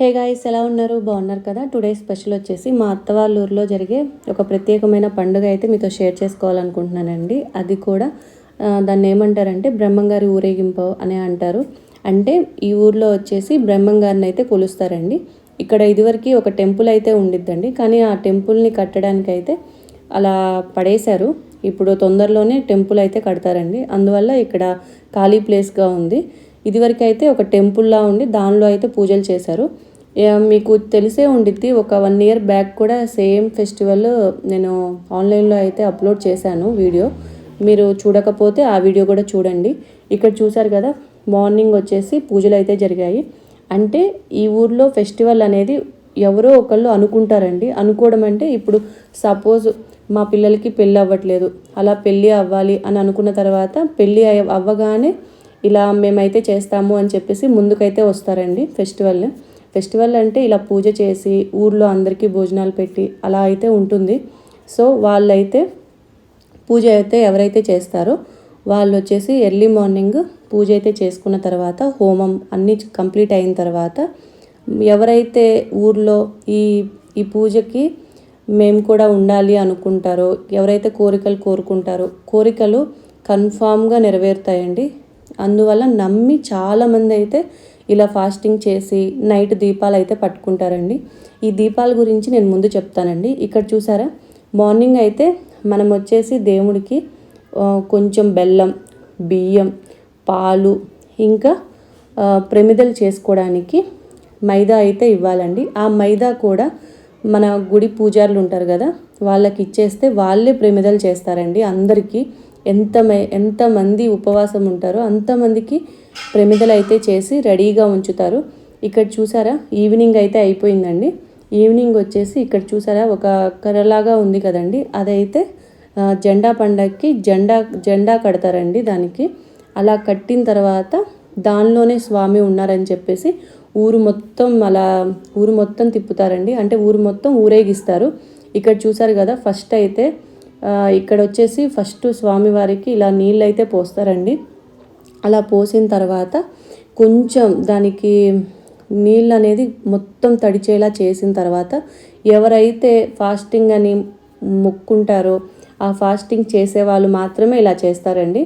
Hey guys ఎలా ఉన్నారు? బాగున్నారు కదా? టుడే స్పెషల్ వచ్చేసి మా అత్త వాళ్ళ ఊర్లో జరిగే ఒక ప్రత్యేకమైన పండుగ అయితే మీతో షేర్ చేసుకోవాలనుకుంటున్నానండి. అది కూడా దాన్ని ఏమంటారంటే బ్రహ్మంగారి ఊరేగింపు అని అంటారు. అంటే ఈ ఊర్లో వచ్చేసి బ్రహ్మంగారిని అయితే కొలుస్తారండి. ఇక్కడ ఇదివరకు ఒక టెంపుల్ అయితే ఉండిద్దండి. కానీ ఆ టెంపుల్ని కట్టడానికి అయితే అలా పడేశారు. ఇప్పుడు తొందరలోనే టెంపుల్ అయితే కడతారండి. అందువల్ల ఇక్కడ ఖాళీ ప్లేస్గా ఉంది. ఇదివరకు అయితే ఒక టెంపుల్లా ఉండి దానిలో అయితే పూజలు చేశారు. మీకు తెలిసే ఉండిద్ది ఒక వన్ ఇయర్ బ్యాక్ కూడా సేమ్ ఫెస్టివల్ నేను ఆన్లైన్లో అయితే అప్లోడ్ చేశాను వీడియో మీరు చూడకపోతే ఆ వీడియో కూడా చూడండి. ఇక్కడ చూసారు కదా మార్నింగ్ వచ్చేసి పూజలు అయితే జరిగాయి. అంటే ఈ ఊర్లో ఫెస్టివల్ అనేది ఎవరో ఒకళ్ళు అనుకుంటారండి. అనుకోవడం అంటే ఇప్పుడు సపోజ్ మా పిల్లలకి పెళ్ళి అవ్వట్లేదు అలా పెళ్ళి అవ్వాలి అని అనుకున్న తర్వాత పెళ్ళి అయ్య- అవ్వగానే ఇలా మేమైతే చేస్తాము అని చెప్పేసి ముందుకైతే వస్తారండి ఫెస్టివల్ ఫెస్టివల్ అంటే ఇలా పూజ చేసి ఊర్లో అందరికీ భోజనాలు పెట్టి అలా అయితే ఉంటుంది. సో వాళ్ళైతే పూజ అయితే ఎవరైతే చేస్తారో వాళ్ళు వచ్చేసి ఎర్లీ మార్నింగ్ పూజ అయితే చేసుకున్న తర్వాత హోమం అన్నీ కంప్లీట్ అయిన తర్వాత ఎవరైతే ఊర్లో ఈ ఈ పూజకి మేము కూడా ఉండాలి అనుకుంటారో ఎవరైతే కోరికలు కోరుకుంటారో కోరికలు కన్ఫామ్గా నెరవేరుతాయండి. అందువల్ల నమ్మి చాలామంది అయితే ఇలా ఫాస్టింగ్ చేసి నైట్ దీపాలు అయితే పట్టుకుంటారండి. ఈ దీపాల గురించి నేను ముందు చెప్తానండి. ఇక్కడ చూసారా? మార్నింగ్ అయితే మనం వచ్చేసి దేవుడికి కొంచెం బెల్లం బియ్యం పాలు ఇంకా ప్రమిదలు చేసుకోవడానికి మైదా అయితే ఇవ్వాలండి. ఆ మైదా కూడా మన గుడి పూజారులు ఉంటారు కదా వాళ్ళకి ఇచ్చేస్తే వాళ్ళే ప్రమిదలు చేస్తారండి అందరికీ. ఎంత ఎంతమంది ఉపవాసం ఉంటారో అంతమందికి ప్రమిదలు అయితే చేసి రెడీగా ఉంచుతారు. ఇక్కడ చూసారా? ఈవినింగ్ అయితే అయిపోయిందండి. ఈవినింగ్ వచ్చేసి ఇక్కడ చూసారా? ఒక కర్రలాగా ఉంది కదండి. అదైతే జెండా పండగకి జెండా జెండా కడతారండి దానికి. అలా కట్టిన తర్వాత దానిలోనే స్వామి ఉన్నారని చెప్పేసి ఊరు మొత్తం అలా ఊరు మొత్తం తిప్పుతారండి. అంటే ఊరు మొత్తం ఊరేగిస్తారు. ఇక్కడ చూసారు కదా? ఫస్ట్ అయితే ఇక్కడ వచ్చేసి ఫస్ట్ స్వామివారికి ఇలా నీళ్ళు అయితే పోస్తారండి. అలా పోసిన తర్వాత కొంచెం దానికి నీళ్ళు అనేది మొత్తం తడిచేలా చేసిన తర్వాత ఎవరైతే ఫాస్టింగ్ అని మొక్కుంటారో ఆ ఫాస్టింగ్ చేసే వాళ్ళు మాత్రమే ఇలా చేస్తారండి.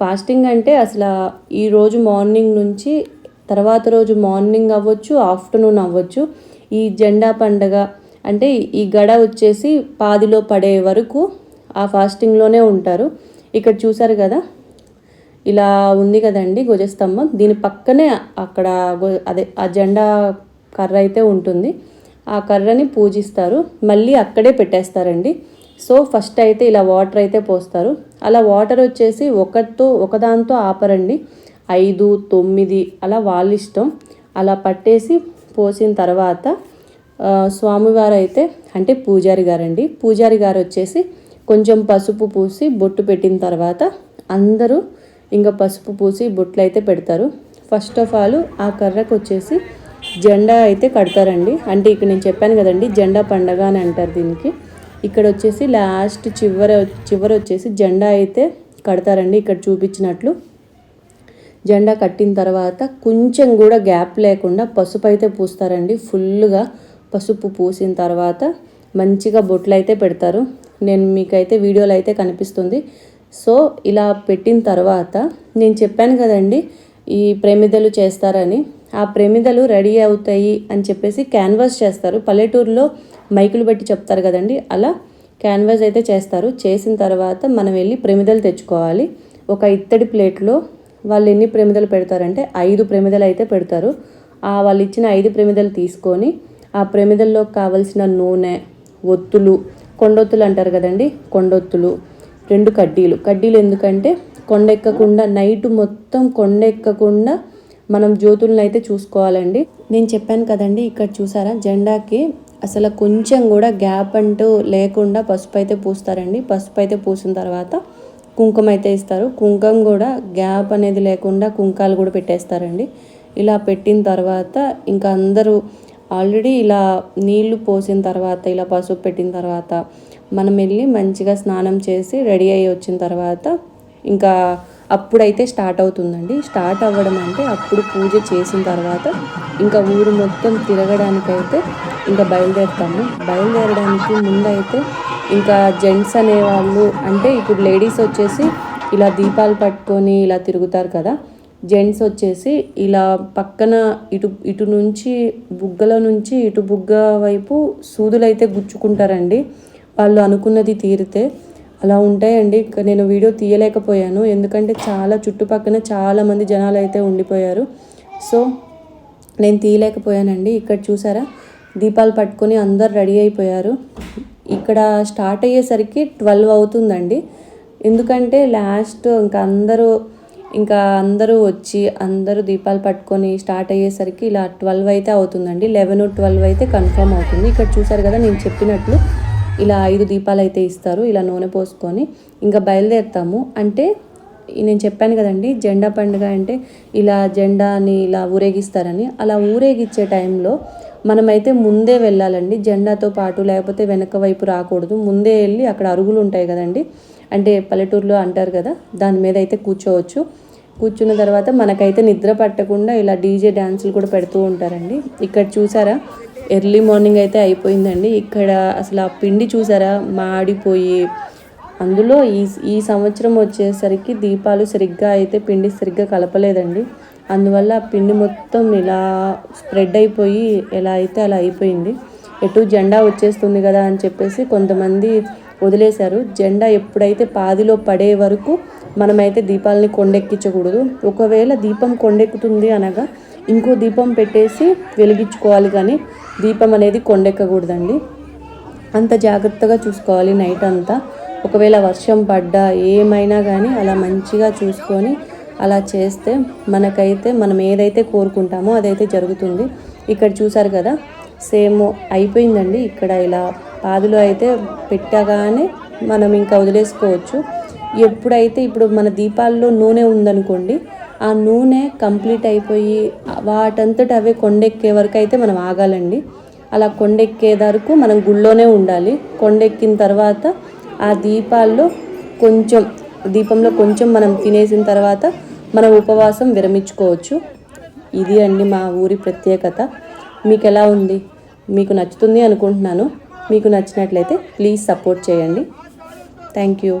ఫాస్టింగ్ అంటే అసలు ఈరోజు మార్నింగ్ నుంచి తర్వాత రోజు మార్నింగ్ అవ్వచ్చు ఆఫ్టర్నూన్ అవ్వచ్చు. ఈ జెండా పండగ అంటే ఈ గడ వచ్చేసి పాదిలో పడే వరకు ఆ ఫాస్టింగ్లోనే ఉంటారు. ఇక్కడ చూసారు కదా? ఇలా ఉంది కదండి ధ్వజస్తంభం. దీని పక్కనే అక్కడ అదే ఆ జెండా కర్ర అయితే ఉంటుంది. ఆ కర్రని పూజిస్తారు. మళ్ళీ అక్కడే పెట్టేస్తారండి. సో ఫస్ట్ అయితే ఇలా వాటర్ అయితే పోస్తారు. అలా వాటర్ వచ్చేసి ఒకటితో ఒకదాంతో ఆపరండి. ఐదు తొమ్మిది అలా వాళ్ళ ఇష్టం. అలా పట్టేసి పోసిన తర్వాత స్వామివారు అయితే అంటే పూజారి గారండి. పూజారి గారు వచ్చేసి కొంచెం పసుపు పూసి బొట్టు పెట్టిన తర్వాత అందరూ ఇంకా పసుపు పూసి బొట్లు అయితే పెడతారు. ఫస్ట్ ఆఫ్ ఆల్ ఆ కర్రకు వచ్చేసి జెండా అయితే కడతారండి. అంటే ఇక్కడ నేను చెప్పాను కదండి జెండా పండగ అని అంటారు దీనికి. ఇక్కడ వచ్చేసి లాస్ట్ చివర చివర వచ్చేసి జెండా అయితే కడతారండి ఇక్కడ చూపించినట్లు. జెండా కట్టిన తర్వాత కొంచెం కూడా గ్యాప్ లేకుండా పసుపు అయితే పూస్తారండి ఫుల్గా పసుపు పూసిన తర్వాత మంచిగా బొట్లు అయితే పెడతారు. నేను మీకైతే వీడియోలో అయితే కనిపిస్తుంది. సో ఇలా పెట్టిన తర్వాత నేను చెప్పాను కదండి ఈ ప్రమిదలు చేస్తారని. ఆ ప్రమిదలు రెడీ అవుతాయి అని చెప్పేసి క్యాన్వాస్ చేస్తారు. పల్లెటూరులో మైకులు పెట్టి చెప్తారు కదండి అలా క్యాన్వాస్ అయితే చేస్తారు. చేసిన తర్వాత మనం వెళ్ళి ప్రమిదలు తెచ్చుకోవాలి. ఒక ఇత్తడి ప్లేట్లో వాళ్ళు ఎన్ని ప్రమిదలు పెడతారంటే ఐదు ప్రమిదలు అయితే పెడతారు. ఆ వాళ్ళు ఇచ్చిన ఐదు ప్రమిదలు తీసుకొని ఆ ప్రమిదల్లో కావలసిన నూనె ఒత్తులు కొండొత్తులు అంటారు కదండి? కొండొత్తులు. రెండు కడ్డీలు. కడ్డీలు ఎందుకంటే కొండ ఎక్కకుండా నైట్ మొత్తం కొండ ఎక్కకుండా మనం జ్యోతులను అయితే చూసుకోవాలండి. నేను చెప్పాను కదండి ఇక్కడ చూసారా? జెండాకి అసలు కొంచెం కూడా గ్యాప్ అంటూ లేకుండా పసుపు అయితే పూస్తారండి. పసుపు అయితే పూసిన తర్వాత కుంకుమ అయితే ఇస్తారు. కుంకుమ కూడా గ్యాప్ అనేది లేకుండా కుంకాలు కూడా పెట్టేస్తారండి. ఇలా పెట్టిన తర్వాత ఇంకా అందరూ ఆల్రెడీ ఇలా నీళ్ళు పోసిన తర్వాత ఇలా పసుపు పెట్టిన తర్వాత మనం వెళ్ళి మంచిగా స్నానం చేసి రెడీ అయ్యి వచ్చిన తర్వాత ఇంకా అప్పుడైతే స్టార్ట్ అవుతుందండి. స్టార్ట్ అవ్వడం అంటే అప్పుడు పూజ చేసిన తర్వాత ఇంకా ఊరు మొత్తం తిరగడానికైతే ఇంకా బయలుదేరుతాము. బయలుదేరడానికి ముందైతే ఇంకా జెంట్స్ అనేవాళ్ళు అంటే ఇప్పుడు లేడీస్ వచ్చేసి ఇలా దీపాలు పట్టుకొని ఇలా తిరుగుతారు కదా జెంట్స్ వచ్చేసి ఇలా పక్కన ఇటు ఇటు నుంచి బుగ్గల నుంచి ఇటు బుగ్గ వైపు సూదులైతే గుచ్చుకుంటారండి. వాళ్ళు అనుకున్నది తీరితే అలా ఉంటాయండి. నేను వీడియో తీయలేకపోయాను. ఎందుకంటే చాలా చుట్టుపక్కన చాలామంది జనాలు అయితే ఉండిపోయారు. సో నేను తీయలేకపోయానండి. ఇక్కడ చూసారా? దీపాలు పట్టుకొని అందరు రెడీ అయిపోయారు. ఇక్కడ స్టార్ట్ అయ్యేసరికి ట్వెల్వ్ అవుతుందండి. ఎందుకంటే లాస్ట్ ఇంకా అందరూ ఇంకా అందరూ వచ్చి అందరూ దీపాలు పట్టుకొని స్టార్ట్ అయ్యేసరికి ఇలా ట్వెల్వ్ అయితే అవుతుందండి. లెవెన్ ట్వెల్వ్ అయితే కన్ఫర్మ్ అవుతుంది. ఇక్కడ చూసారు కదా నేను చెప్పినట్లు ఇలా ఐదు దీపాలు అయితే ఇస్తారు. ఇలా నూనె పోసుకొని ఇంకా బయలుదేరుతాము. అంటే నేను చెప్పాను కదండి జెండా పండుగ అంటే ఇలా జెండాని ఇలా ఊరేగిస్తారని. అలా ఊరేగించే టైంలో మనమైతే ముందే వెళ్ళాలండి. జెండాతో పాటు లేకపోతే వెనక వైపు రాకూడదు. ముందే వెళ్ళి అక్కడ అరుగులు ఉంటాయి కదండి. అంటే పల్లెటూరులో అంటారు కదా దాని మీద అయితే కూర్చోవచ్చు. కూర్చున్న తర్వాత మనకైతే నిద్ర పట్టకుండా ఇలా డీజే డ్యాన్సులు కూడా పెడుతూ ఉంటారండి. ఇక్కడ చూసారా ఎర్లీ మార్నింగ్ అయితే అయిపోయిందండి. ఇక్కడ అసలు ఆ పిండి చూసారా మాడిపోయి అందులో ఈ ఈ సంవత్సరం వచ్చేసరికి దీపాలు సరిగ్గా అయితే పిండి సరిగ్గా కలపలేదండి. అందువల్ల ఆ పిండి మొత్తం ఇలా స్ప్రెడ్ అయిపోయి ఎలా అయితే అలా అయిపోయింది. ఎటు జెండా వచ్చేస్తుంది కదా అని చెప్పేసి కొంతమంది వదిలేశారు. జెండా ఎప్పుడైతే పాదిలో పడే వరకు మనమైతే దీపాలని కొండెక్కించకూడదు. ఒకవేళ దీపం కొండెక్కుతుంది అనగా ఇంకో దీపం పెట్టేసి వెలిగించుకోవాలి కానీ దీపం అనేది కొండెక్కకూడదండి. అంత జాగ్రత్తగా చూసుకోవాలి నైట్ అంతా. ఒకవేళ వర్షం పడ్డా ఏమైనా కానీ అలా మంచిగా చూసుకొని అలా చేస్తే మనకైతే మనం ఏదైతే కోరుకుంటామో అదైతే జరుగుతుంది. ఇక్కడ చూసారు కదా సేమ్ అయిపోయిందండి. ఇక్కడ ఇలా పాదులు అయితే పెట్టగానే మనం ఇంకా వదిలేసుకోవచ్చు. ఎప్పుడైతే ఇప్పుడు మన దీపాల్లో నూనె ఉందనుకోండి ఆ నూనె కంప్లీట్ అయిపోయి వాటంతట అవే కొండెక్కే వరకు అయితే మనం ఆగాలండి. అలా కొండెక్కే వరకు మనం గుళ్ళోనే ఉండాలి. కొండెక్కిన తర్వాత ఆ దీపాల్లో కొంచెం దీపంలో కొంచెం మనం తినేసిన తర్వాత మన ఉపవాసం విరమించుకోవచ్చు. ఇది అండి మా ఊరి ప్రత్యేకత. మీకు ఎలా ఉంది? మీకు నచ్చుతుంది అనుకుంటున్నాను. మీకు నచ్చినట్లయితే ప్లీజ్ సపోర్ట్ చేయండి. Thank you.